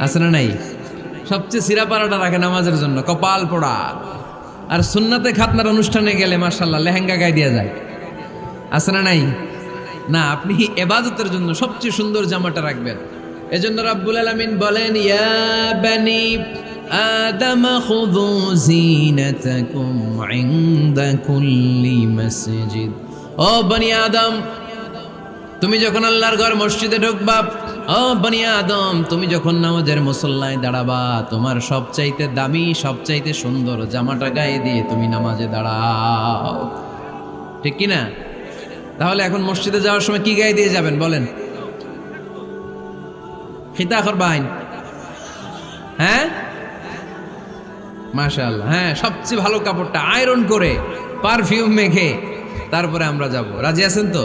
আছে না নাই? সবচেয়ে সিরা পাড়াটা রাখে নামাজের জন্য, কপাল পোড়া। আর সুন্নাতে খাতনার অনুষ্ঠানে গেলে মার্শাল্লাহ লেহেঙ্গা গায়ে দেওয়া যায়। আছে না নাই? না, আপনি এবাদতের জন্য সবচেয়ে সুন্দর জামাটা রাখবেন। এজন্য রাব্বুল আলামিন বলেন, ইয়া বানি আদম, খুযু জিনাতাকুম ইনদা কুল্লি মসজিদ। ও বনি আদম, তুমি যখন আল্লাহর ঘর মসজিদে ঢুকবা ও বনি আদম, তুমি যখন নামাজের মুসল্লায় দাঁড়াবা, তোমার সবচাইতে দামি, সবচাইতে সুন্দর জামাটা গায়ে দিয়ে তুমি নামাজে দাঁড়াও। ঠিক কি না? তাহলে এখন মসজিদে যাওয়ার সময় কি গায়ে দিয়ে যাবেন, বলেন? খিতা করবাইন হ্যাঁ? মাশাআল্লাহ হ্যাঁ সবচেয়ে ভালো কাপড়টা আয়রন করে, পারফিউম মেখে, তারপরে আমরা যাব। রাজি আছেন তো?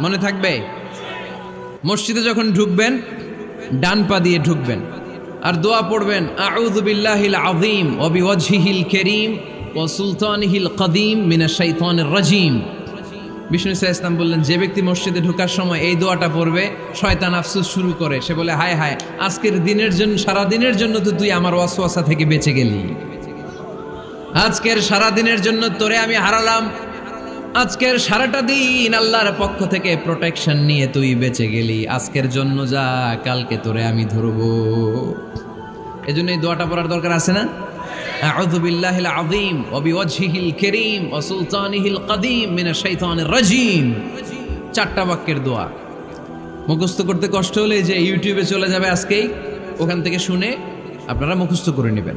মনে থাকবে? মসজিদে যখন ঢুকবেন, ডান পা দিয়ে ঢুকবেন। আর দোয়া পড়বেন, আউযু বিল্লাহিল আযীম ওয়া বিওয়াজহিল কারীম ওয়া সুলতানিহিল কদীম মিনাশ শাইতানির রাজীম। বিষ্ণু ইসা ইসলাম বললেন, যে ব্যক্তি মসজিদে ঢোকার সময় এই দোয়াটা পড়বে, শয়তান আফসোস শুরু করে। সে বলে, হায় হায়, আজকের দিনের জন্য সারা দিনের জন্য তো তুই আমার ওয়াসওয়াসা থেকে বেঁচে গেলি। আজকের সারা দিনের জন্য তোরে আমি হারালাম। আজকের সারাটা দিন আল্লাহর পক্ষ থেকে প্রোটেকশন নিয়ে তুই বেঁচে গেলি। আজকের জন্য যা, কালকে তোরে আমি ধরবো। এজন্য এই দোয়াটা পড়ার দরকার আছে না? আযীম ওয়া বিওয়াজহিল কারীম ওয়া সুলতানিহিল কদীম মিনাশ শাইতানির রাজীম। চারটা বাক্যের দোয়া। মুখস্থ করতে কষ্ট হলে যে ইউটিউবে চলে যাবে আজকেই, ওখান থেকে শুনে আপনারা মুখস্থ করে নেবেন।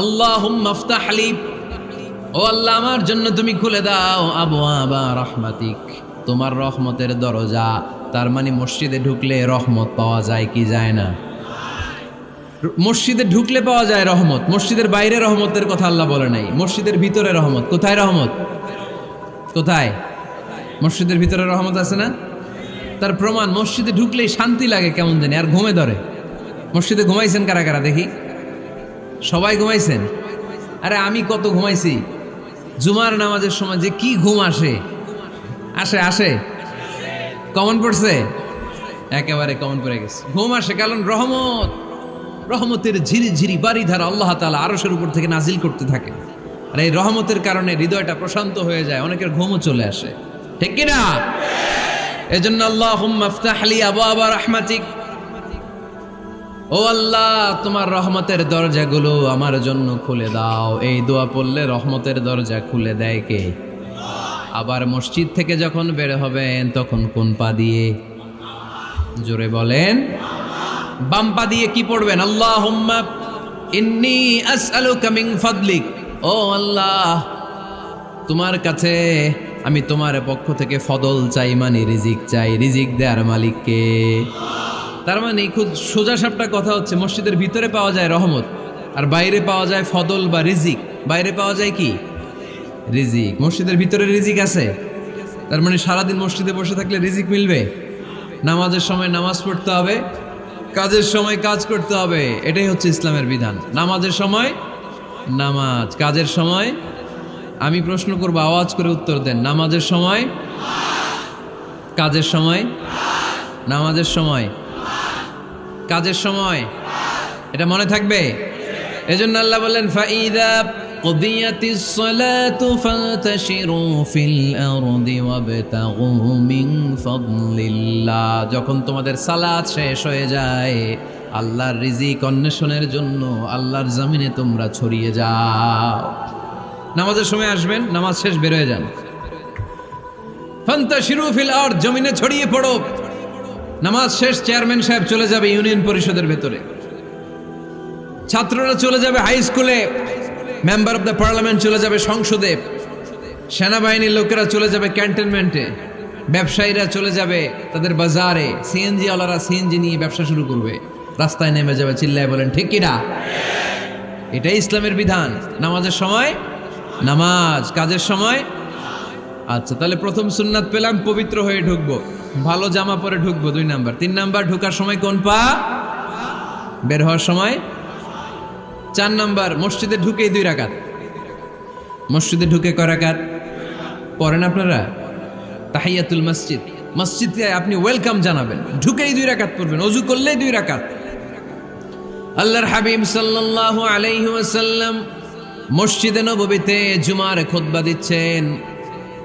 আল্লাহুম্মা আফতাহ আলি ও আল্লাহ, আমার জন্য তুমি খুলে দাও আবওয়াবা রাহমাতিক। তোমার রহমতের দরজা, তার মানে মসজিদে ঢুকলে রহমত পাওয়া যায় কি যায় না? মসজিদে ঢুকলে পাওয়া যায় রহমত, মসজিদের বাইরে রহমতের কথা আল্লাহ বলে নাই। মসজিদের ভিতরে রহমত, কোথায় রহমত? কোথায়? মসজিদের ভিতরে রহমত আছে না? তার প্রমাণ, মসজিদে ঢুকলেই শান্তি লাগে কেমন জানি, আর ঘুমে ধরে। মসজিদে ঘুমাইছেন কারা কারা দেখি? সবাই ঘুমাইছেন? আরে আমি কত ঘুমাইছি? জুমার নামাজের সময় যে কি ঘুম আসে? আসে আসে। কমন পড়ছে? একেবারে কমন পড়ে গেছে। ঘুম আসে কারণ রহমত, রহমতের ঝিরি ঝিরি বাড়ি ধারা আল্লাহ তালা আরসের উপর থেকে নাজিল করতে থাকে। আর এই রহমতের কারণে হৃদয়টা প্রশান্ত হয়ে যায়, অনেকের ঘুমও চলে আসে। ঠিক কিনা? এজন্য আল্লাহ হুম্মাফতাহলি আবু আবা রহমাতিক ও আল্লাহ, তোমার রহমতের দরজাগুলো আমার জন্য খুলে দাও। এই দোয়া পড়লে রহমতের দরজা খুলে দেয় কে? আবার মসজিদ থেকে যখন বের হবেন, তখন কোন পা দিয়ে? জোরে বলেন। বাম পা দিয়ে কি পড়বেন? আল্লাহ ইন্নি আসআলুকা মিন ফাদলিক। ও আল্লাহ, তোমার কাছে আমি তোমার পক্ষ থেকে ফদল চাই মানে রিজিক চাই। রিজিক দেয়ার মালিককে তার মানে খুব সোজা সাপটা কথা হচ্ছে, মসজিদের ভিতরে পাওয়া যায় রহমত, আর বাইরে পাওয়া যায় ফদল বা রিজিক। বাইরে পাওয়া যায় কি? রিজিক। মসজিদের ভিতরে রিজিক আছে? তার মানে সারাদিন মসজিদে বসে থাকলে রিজিক মিলবে? নামাজের সময় নামাজ পড়তে হবে, কাজের সময় কাজ করতে হবে, এটাই হচ্ছে ইসলামের বিধান। নামাজের সময় নামাজ, কাজের সময় আমি প্রশ্ন করব, আওয়াজ করে উত্তর দেন। নামাজের সময়, কাজের সময়, নামাজের সময় কাজের সময় এটা মনে থাকবে এজন্য আল্লাহ বললেন ফাইদা قضيت الصلاة فانتشروا في الأرض وابتغوا من فضل الله যখন তোমাদের সালাত শেষ হয়ে যায় আল্লাহর রিজিক অন্বেষণের জন্য আল্লাহর জমিনে তোমরা ছড়িয়ে যাও নামাজের সময় আসবেন নামাজ শেষ বের হয়ে যান ফান্তাশিরু ফিল আরদ জমিনে ছড়িয়ে পড়ো নামাজ শেষ চেয়ারম্যান সাহেব চলে যাবে ইউনিয়ন পরিষদের ভেতরে। ছাত্ররা চলে যাবে হাই স্কুলে, মেম্বার অফ দ্য পার্লামেন্ট চলে যাবে সংসদে, সেনাবাহিনীর লোকেরা চলে যাবে ক্যান্টনমেন্টে, ব্যবসায়ীরা চলে যাবে তাদের বাজারে সিএনজি ওয়ালারা সিএনজি নিয়ে ব্যবসা শুরু করবে। রাস্তায় নেমে যাবে, চিল্লায় বলেন, ঠিক কিনা এটাই ইসলামের বিধান। নামাজের সময়? নামাজ। কাজের সময়? আচ্ছা তাহলে প্রথম সুন্নাত পেলাম, পবিত্র হয়ে ঢুকবো। ভালো জামা পরে ঢুকবো, দুই নাম্বার। তিন নাম্বার, ঢুকার সময় কোন পা? বের হওয়ার সময়। চার নাম্বার, মসজিদে ঢুকেই দুই রাকাত। মসজিদে ঢুকে কয় রাকাত? পড়েন আপনারা? তাহিয়াতুল মসজিদ। মসজিদে আপনি ওয়েলকাম জানাবেন। ঢুকেই দুই রাকাত পড়বেন, অজু করলেই দুই রাকাত। আল্লাহর হাবিব সাল্লাল্লাহু আলাইহি ওয়াসাল্লাম মসজিদে নববীতে জুমার খুতবা দিচ্ছেন।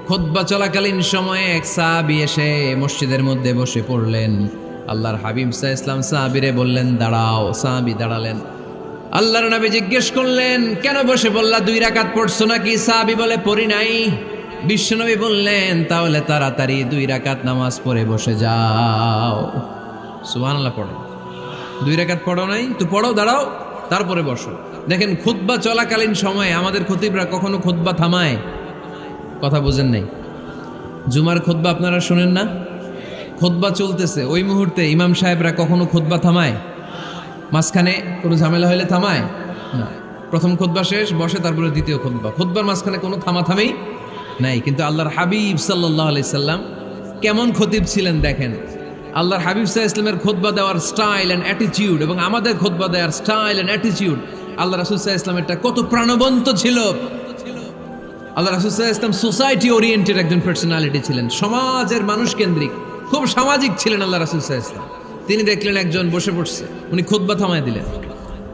খুতবা চলাকালীন সময়ে এক সাহাবি এসে মসজিদের মধ্যে বসে পড়লেন। আল্লাহর হাবিব সাহ ইসলাম সাহাবিরে বললেন, দাঁড়াও। সাহাবি দাঁড়ালেন। আল্লাহর নবী জিজ্ঞেস করলেন, কেন বসে বললা দুই রাকাত পড়ছো নাকি? সাহাবি বলে, পড়ি নাই। বিশ্বনবী বললেন, তাহলে তাড়াতাড়ি দুই রাকাত নামাজ পড়ে বসে যাও। সুবহানাল্লাহ পড়ো। দুই রাকাত পড়ো নাই? তো পড়ো, দাঁড়াও, তারপরে বসো। দেখেন, খুতবা চলাকালীন সময়ে আমাদের খতিবরা কখনো খুতবা থামায়। কথা বোঝেন নাই। জুমার খুতবা আপনারা শোনেন না? খুতবা চলতেছে। ওই মুহূর্তে ইমাম সাহেবরা কখনো খোদবা থামায়? মাঝখানে কোনো ঝামেলা হলে থামায়? না। প্রথম খোদবা শেষ, বসে, তারপরে দ্বিতীয় খুতবা খোদবার মাঝখানে কোনো থামাথামেই নাই। কিন্তু আল্লাহর হাবিব সাল্লাহ সাল্লাম কেমন খতিব ছিলেন দেখেন। আল্লাহর হাবিব সাহা ইসলামের খোদবা দেওয়ার স্টাইল অ্যান্ড অ্যাটিচিউড এবং আমাদের খোদবা দেওয়ার স্টাইল অ্যান্ড অ্যাটিচিউড আল্লাহ রাসুল সাহা ইসলামেরটা কত প্রাণবন্ত ছিল। আল্লাহ রাসুল সাহা ইসলাম সোসাইটি ওরিয়েন্টেড একজন পার্সোনালিটি ছিলেন। সমাজের মানুষ কেন্দ্রিক, খুব সামাজিক ছিলেন আল্লাহ রাসুল সাহা ইসলাম তিনি দেখলেন একজন বসে পড়ছে, উনি খোদবা থামায় দিলেন।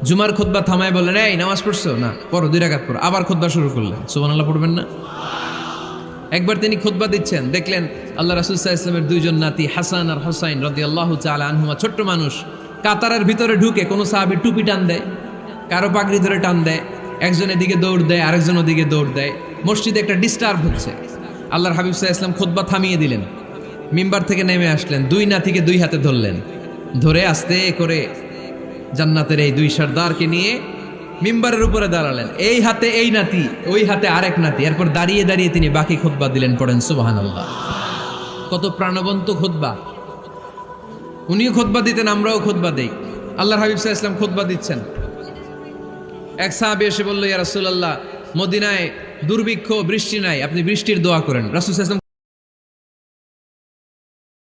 জুমার খোদবা থামায় বললেন, এই, নামাজ পড়ছো? না, পড়ো, দুই রাকাত পড়ো। আবার খোদবা শুরু করলেন। সুবান আল্লাহ পড়বেন না? একবার তিনি খুতবা দিচ্ছেন, দেখলেন আল্লাহ রাসুল সাহা ইসলামের দুইজন নাতি, হাসান আর হোসাইন রদি আল্লাহ চালা আনহুমা, ছোট্ট মানুষ। কাতারের ভিতরে ঢুকে কোনো সাহাবি টুপি টান দেয়, কারও পাগড়ি ধরে টান দেয় একজন এদিকে দৌড় দেয় আরেকজন ওদিকে দৌড় দেয়। মসজিদে একটা ডিস্টার্ব হচ্ছে। আল্লাহর হাবিব সাহা ইসলাম খুতবা থামিয়ে দিলেন। মিম্বার থেকে নেমে আসলেন, দুই নাতিকে দুই হাতে ধরলেন। ধরে আস্তে করে জান্নাতের এই দুই সর্দারকে নিয়ে মিম্বারের উপরে দাঁড়ালেন। এই হাতে এই নাতি, ওই হাতে আরেক নাতি। এরপর দাঁড়িয়ে দাঁড়িয়ে তিনি বাকি খুতবা দিলেন, পড়েন সুবাহান আল্লাহ কত প্রাণবন্ত খুতবা। উনিও খুতবা দিতেন, আমরাও খুতবা দেই। আল্লাহর হাবিব সাহা ইসলাম খুতবা দিচ্ছেন। এক সাহাবি এসে বলল, ইয়া রাসুল্লাহ মদিনায় দুর্ভিক্ষ, বৃষ্টি নাই, আপনি বৃষ্টির দোয়া করেন। রাসুল